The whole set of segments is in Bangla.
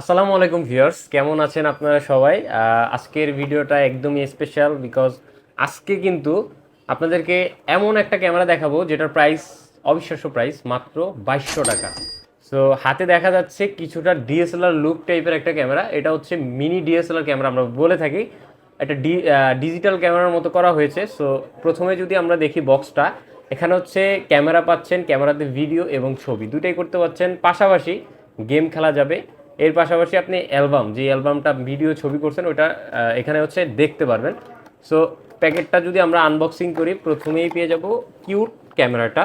আসসালামু আলাইকুম ভিউয়ার্স, কেমন আছেন আপনারা সবাই? আজকের ভিডিওটা একদমই স্পেশাল বিকজ আজকে কিন্তু আপনাদেরকে এমন একটা ক্যামেরা দেখাবো যেটার প্রাইস অবিশ্বাস্য প্রাইস মাত্র বাইশশো টাকা। সো হাতে দেখা যাচ্ছে কিছুটা ডিএসএলআর লুক টাইপের একটা ক্যামেরা এটা হচ্ছে মিনি ডিএসএলআর ক্যামেরা আমরা বলে থাকি। একটা ডি ডিজিটাল ক্যামেরার মতো করা হয়েছে। সো প্রথমে যদি আমরা দেখি বক্সটা এখানে হচ্ছে ক্যামেরা পাচ্ছেন ক্যামেরাতে ভিডিও এবং ছবি। দুটাই করতে পারছেন পাশাপাশি গেম খেলা যাবে। এর পাশাপাশি আপনি অ্যালবাম, যে অ্যালবামটা ভিডিও ছবি করছেন ওটা এখানে হচ্ছে দেখতে পারবেন। সো প্যাকেটটা যদি আমরা আনবক্সিং করি, প্রথমেই পেয়ে যাব কিউট ক্যামেরাটা।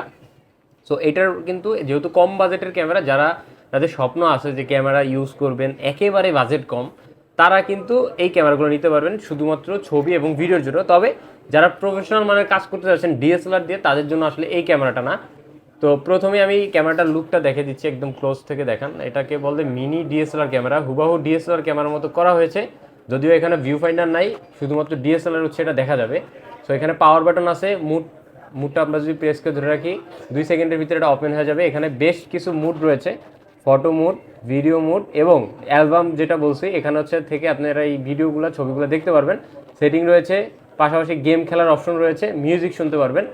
সো এটার কিন্তু যেহেতু কম বাজেটের ক্যামেরা, যারা যাদের স্বপ্ন আছে যে ক্যামেরা ইউজ করবেন একেবারে বাজেট কম, তারা কিন্তু এই ক্যামেরাগুলো নিতে পারবেন শুধুমাত্র ছবি এবং ভিডিওর জন্য। তবে, যারা প্রফেশনাল মানের কাজ করতে চাচ্ছেন ডিএসএলআর দিয়ে, তাদের জন্য আসলে এই ক্যামেরাটা না। তো প্রথমে আমি ক্যামেরাটার লুকটা দেখে দিচ্ছি, একদম ক্লোজ থেকে দেখান। এটাকে বলতে মিনি ডিএসএলআর ক্যামেরা। হুবাহু ডিএসএলআর ক্যামেরার মতো করা হয়েছে। যদিও এখানে ভিউ ফাইন্ডার নাই, শুধুমাত্র ডিএসএলআর হচ্ছে এটা দেখা যাবে। সো এখানে পাওয়ার বাটন আছে মুড মুডটা আমরা যদি প্রেস করে ধরে রাখি, দুই সেকেন্ডের ভিতরে এটা ওপেন হয়ে যাবে। এখানে বেশ কিছু মুড রয়েছে ফটো মুড ভিডিও মুড এবং অ্যালবাম যেটা বলছি, এখানে হচ্ছে থেকে আপনারা এই ভিডিওগুলো ছবিগুলো দেখতে পারবেন। সেটিং রয়েছে, পাশাপাশি গেম খেলার অপশন রয়েছে মিউজিক শুনতে পারবেন।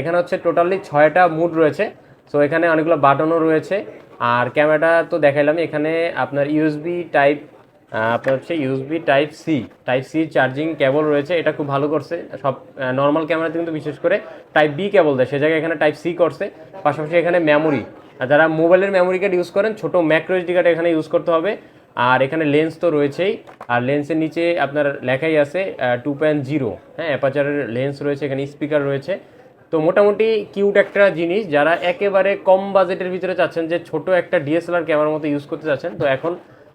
এখানে হচ্ছে টোটালি ছয়টা মুড রয়েছে। সো এখানে অনেকগুলো বাটনও রয়েছে। আর ক্যামেরাটা তো দেখাইলাম এখানে আপনার ইউএসবি টাইপ আপনার হচ্ছে USB type C type C charging cable রয়েছে, এটা খুব ভালো করছে। সব নর্মাল ক্যামেরাতে কিন্তু বিশেষ করে টাইপ বি কেবল দেয়, সে জায়গায় এখানে টাইপ সি করছে। পাশাপাশি এখানে মেমোরি আর যারা মোবাইলের মেমোরি কার্ড ইউজ করেন, ছোটো ম্যাক্রো এইচডি কার্ড এখানে ইউজ করতে হবে। আর এখানে লেন্স তো রয়েছেই, আর লেন্সের নিচে আপনার লেখাই আছে টু পয়েন্ট জিরো হ্যাঁ অ্যাপাচারের লেন্স রয়েছে, এখানে স্পিকার রয়েছে। তো মোটামুটি কিউট একটা জিনিস, যারা একেবারে কম বাজেটের ভিতরে চাচ্ছেন যে ছোট একটা ডিএসএলআর ক্যামেরার মতো ইউজ করতে চাচ্ছেন, তো এখন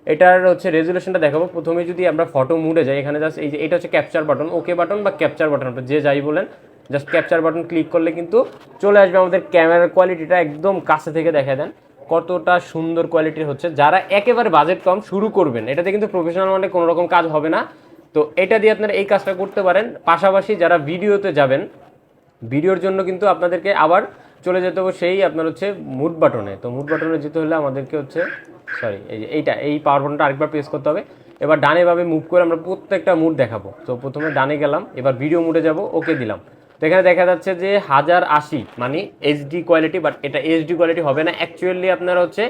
এটার হচ্ছে রেজুলেশনটা দেখাবো। প্রথমে যদি আমরা ফটো মুডে যাই, এখানে জাস্ট এই যে, এটা হচ্ছে ক্যাপচার বাটন ওকে বাটন বা ক্যাপচার বাটন আপনার যে যাই বলেন জাস্ট ক্যাপচার বাটন ক্লিক করলে কিন্তু চলে আসবে আমাদের ক্যামেরার কোয়ালিটিটা একদম কাছে থেকে দেখা দেন কতটা সুন্দর কোয়ালিটির হচ্ছে। যারা একেবারে বাজেট কম, শুরু করবেন। এটাতে কিন্তু প্রফেশনাল মানে কোনো রকম কাজ হবে না। তো এটা দিয়ে আপনারা এই কাজটা করতে পারেন। পাশাপাশি যারা ভিডিওতে যাবেন ভিডিওর জন্য কিন্তু আপনাদেরকে আবার চলে যেতে হবে সেই আপনার হচ্ছে মুড বাটনে তো মুড বাটনে যেতে হলে আমাদেরকে হচ্ছে সরি এই যে এইটা, এই পাওয়ার বাটনটা আরেকবার প্রেস করতে হবে। এবার ডানে ভাবে মুভ করে আমরা প্রত্যেকটা মুড দেখাবো। তো প্রথমে ডানে গেলাম, এবার ভিডিও মুডে যাব ওকে দিলাম। তো এখানে দেখা যাচ্ছে যে হাজার আশি মানে এইচডি কোয়ালিটি বাট এটা এইচডি কোয়ালিটি হবে না। অ্যাকচুয়ালি আপনার হচ্ছে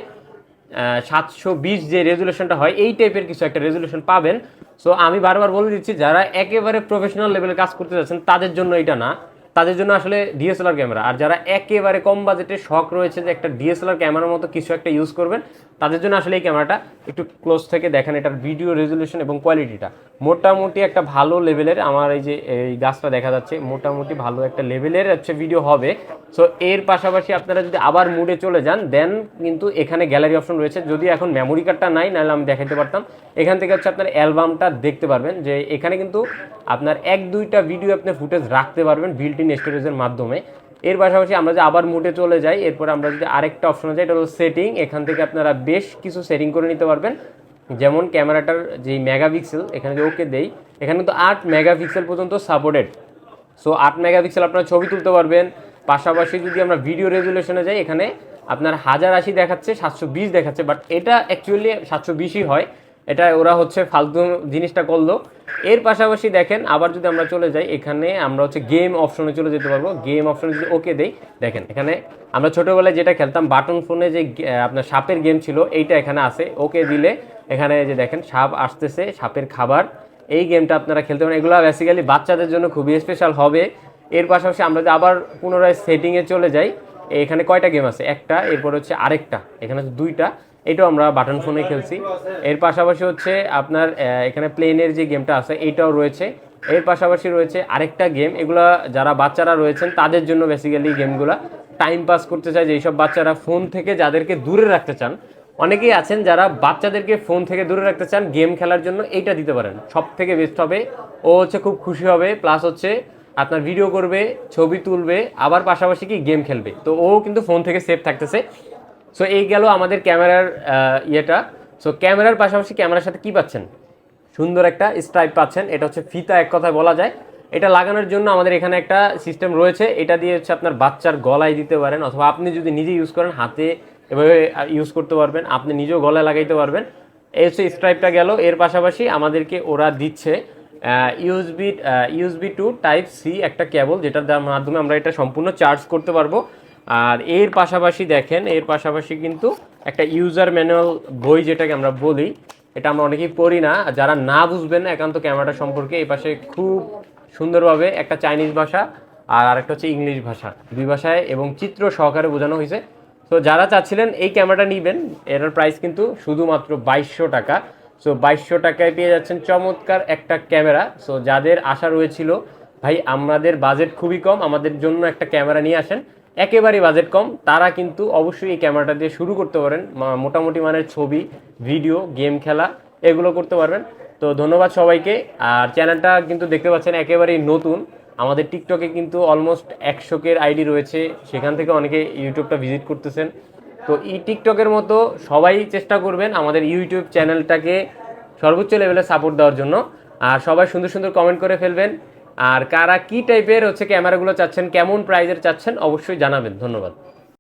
সাতশো বিশ যে রেজুলেশনটা হয়, এই টাইপের কিছু একটা রেজুলেশন পাবেন। সো আমি বারবার বলে দিচ্ছি, যারা একেবারে প্রফেশনাল লেভেলে কাজ করতে যাচ্ছেন, তাদের জন্য এটা না। তাদের জন্য আসলে ডিএসএলআর ক্যামেরা আর যারা একেবারে কম বাজেটে শখ রয়েছে যে একটা ডিএসএলআর ক্যামেরার মতো কিছু একটা ইউজ করবেন, তাদের জন্য আসলে এই ক্যামেরাটা একটু ক্লোজ থেকে দেখেন, এটার ভিডিও রেজুলেশন এবং কোয়ালিটিটা মোটামুটি একটা ভালো লেভেলের আমার এই যে, এই গাছটা দেখা যাচ্ছে, মোটামুটি ভালো একটা লেভেলের হচ্ছে ভিডিও হবে। সো এর পাশাপাশি আপনারা যদি আবার মুডে চলে যান দেন কিন্তু এখানে গ্যালারি অপশন রয়েছে। যদি এখন মেমোরি কার্ডটা নাই, নাহলে আমি দেখাতে পারতাম। এখান থেকে হচ্ছে আপনার অ্যালবামটা দেখতে পারবেন যে, এখানে কিন্তু আপনার এক দুইটা ভিডিও আপনি ফুটেজ রাখতে পারবেন বিল্ট ইন স্টোরেজের মাধ্যমে। এর পাশাপাশি আমরা যে আবার মুডে চলে যাই, এরপর আমরা যদি আরেকটা অপশনে যাই, এটা হলো সেটিং এখান থেকে আপনারা বেশ কিছু সেটিং করে নিতে পারবেন। যেমন ক্যামেরাটার যেই মেগাপিক্সেল এখানে যে ওকে দেই। এখানে কিন্তু আট মেগাপিক্সেল পর্যন্ত সাপোর্টেড সো আট মেগাপিক্সেল আপনারা ছবি তুলতে পারবেন। পাশাপাশি যদি আমরা ভিডিও রেজুলেশনে যাই, এখানে আপনার হাজার আশি দেখাচ্ছে, সাতশো বিশ দেখাচ্ছে। বাট এটা অ্যাকচুয়ালি সাতশো বিশই হয়। এটা ওরা হচ্ছে ফালতু জিনিসটা করল। এর পাশাপাশি দেখেন, আবার যদি আমরা চলে যাই, এখানে আমরা হচ্ছে গেম অপশনে চলে যেতে পারব। গেম অপশনে যদি ওকে দেই, দেখেন, এখানে আমরা ছোটোবেলায় যেটা খেলতাম বাটন ফোনে যে আপনার সাপের গেম ছিল, এইটা এখানে আছে। ওকে দিলে এখানে যে দেখেন, সাপ আসতেছে, সাপের খাবার। এই গেমটা আপনারা খেলতে পারেন। এগুলো বেসিক্যালি বাচ্চাদের জন্য খুবই স্পেশাল হবে। এর পাশাপাশি আমরা যদি আবার পুনরায় সেটিংয়ে চলে যাই, এখানে কয়টা গেম আছে? একটা, এরপর হচ্ছে আরেকটা। এখানে হচ্ছে দুইটা। এটাও আমরা বাটন ফোনে খেলছি। এর পাশাপাশি হচ্ছে আপনার এখানে প্লেনের যে গেমটা আছে এইটাও রয়েছে। এর পাশাপাশি রয়েছে আরেকটা গেম এগুলা যারা বাচ্চারা রয়েছেন, তাদের জন্য বেসিক্যালি গেমগুলা টাইম পাস করতে চায় যে এইসব বাচ্চারা ফোন থেকে যাদেরকে দূরে রাখতে চান। অনেকেই আছেন যারা বাচ্চাদেরকে ফোন থেকে দূরে রাখতে চান গেম খেলার জন্য এইটা দিতে পারেন। সব থেকে বেস্ট হবে। ও হচ্ছে খুব খুশি হবে প্লাস হচ্ছে আপনার ভিডিও করবে, ছবি তুলবে, আবার পাশাপাশি কি গেম খেলবে। তো ও কিন্তু ফোন থেকে সেফ থাকতেছে। সো এই গেল আমাদের ক্যামেরার ইয়েটা। সো ক্যামেরার পাশাপাশি ক্যামেরার সাথে কি পাচ্ছেন? সুন্দর একটা স্ট্রাইপ পাচ্ছেন। এটা হচ্ছে ফিতা, এক কথায় বলা যায়। এটা লাগানোর জন্য আমাদের এখানে একটা সিস্টেম রয়েছে। এটা দিয়ে হচ্ছে আপনার বাচ্চার গলায় দিতে পারেন অথবা আপনি যদি নিজে ইউজ করেন, হাতে এভাবে ইউজ করতে পারবেন। আপনি নিজেও গলায় লাগাইতে পারবেন। এই হচ্ছে স্ট্রাইপটা গেল। এর পাশাপাশি আমাদেরকে ওরা দিচ্ছে USB USB two type C একটা কেবল যেটার মাধ্যমে আমরা এটা সম্পূর্ণ চার্জ করতে পারব। আর এর পাশাপাশি দেখেন, এর পাশাপাশি কিন্তু একটা ইউজার ম্যানুয়াল বই যেটাকে আমরা বলি, এটা আমরা অনেকেই পড়ি না। যারা না বুঝবেন, একান্ত ক্যামেরাটা সম্পর্কে এই পাশে খুব সুন্দরভাবে একটা চাইনিজ ভাষা আর আরেকটা হচ্ছে ইংলিশ ভাষা। দুই ভাষায় এবং চিত্র সহকারে বোঝানো হয়েছে। তো যারা চাচ্ছিলেন এই ক্যামেরাটা নিবেন, এটার প্রাইস কিন্তু শুধুমাত্র বাইশশো টাকা। সো বাইশশো টাকায় পেয়ে যাচ্ছেন চমৎকার একটা ক্যামেরা। সো যাদের আশা রয়েছিল, ভাই, আমাদের বাজেট খুবই কম, আমাদের জন্য একটা ক্যামেরা নিয়ে আসেন। একেবারেই বাজেট কম। তারা কিন্তু অবশ্যই এই ক্যামেরাটা দিয়ে শুরু করতে পারেন। মোটামুটি মানের ছবি ভিডিও গেম খেলা, এগুলো করতে পারবেন। তো ধন্যবাদ সবাইকে। আর চ্যানেলটা কিন্তু দেখতে পাচ্ছেন একেবারেই নতুন। আমাদের টিকটকে কিন্তু অলমোস্ট একশোকের আইডি রয়েছে। সেখান থেকে অনেকে ইউটিউবটা ভিজিট করতেছেন। তো এই টিকটকের মতো সবাই চেষ্টা করবেন আমাদের ইউটিউব চ্যানেলটাকে সর্বোচ্চ লেভেলে সাপোর্ট দেওয়ার জন্য। আর সবাই সুন্দর সুন্দর কমেন্ট করে ফেলবেন। আর কারা কি টাইপের হচ্ছে ক্যামেরাগুলো চাচ্ছেন কেমন প্রাইজের চাচ্ছেন অবশ্যই জানাবেন। ধন্যবাদ।